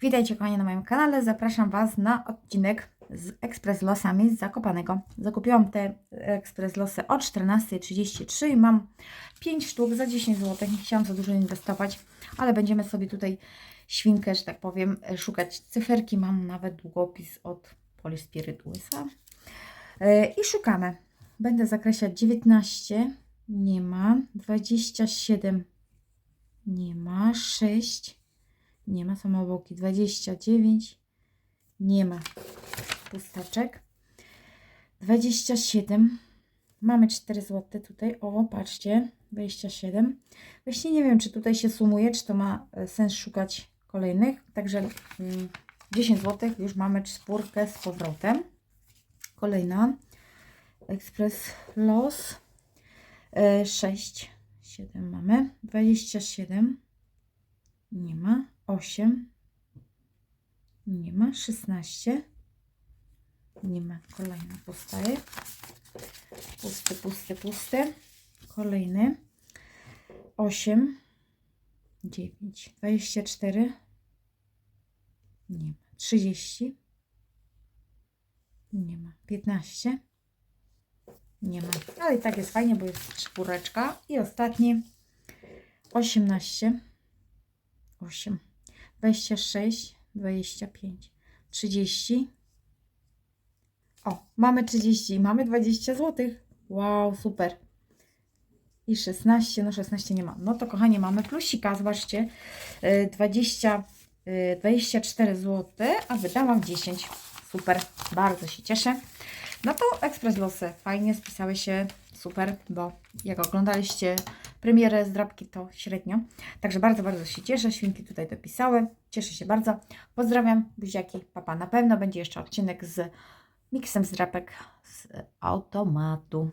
Witajcie kochani na moim kanale. Zapraszam Was na odcinek z Ekspres Losami z Zakopanego. Zakupiłam te Ekspres Losy o 14.33 i mam 5 sztuk za 10 zł. Nie chciałam za dużo inwestować, ale będziemy sobie tutaj świnkę, że tak powiem, szukać cyferki. Mam nawet długopis od Polispiritusa. Yy, I szukamy. Będę zakreślać 19, nie ma, 27, nie ma, 6, nie ma, są obłoki, 29, nie ma, pustaczek, 27, mamy 4 zł tutaj, o patrzcie, 27, właśnie nie wiem, czy tutaj się sumuje, czy to ma e, sens szukać kolejnych, także mm, 10 zł, już mamy czwórkę z powrotem, kolejna, Ekspres Los. 6, 7 mamy. 27. Nie ma. 8. Nie ma. 16. Nie ma. Kolejna powstaje. Pusty, pusty, pusty. Kolejny. 8. 9. 24. Nie ma. 30. Nie ma. 15. Nie ma. Ale i tak jest fajnie, bo jest czwóreczka. I ostatni 18, 8, 26, 25, 30. O, mamy 30, mamy 20 zł. Wow, super. I 16, no 16 nie ma. No to kochanie, mamy plusika, zobaczcie. y, 20, y, 24 zł, a wydałam 10. Super, bardzo się cieszę. No to Ekspres Losy fajnie spisały się, super, bo jak oglądaliście premierę z drapki, to średnio. Także bardzo, bardzo się cieszę, świnki tutaj dopisały, cieszę się bardzo. Pozdrawiam, buziaki, papa. Na pewno będzie jeszcze odcinek z miksem z drapek z automatu.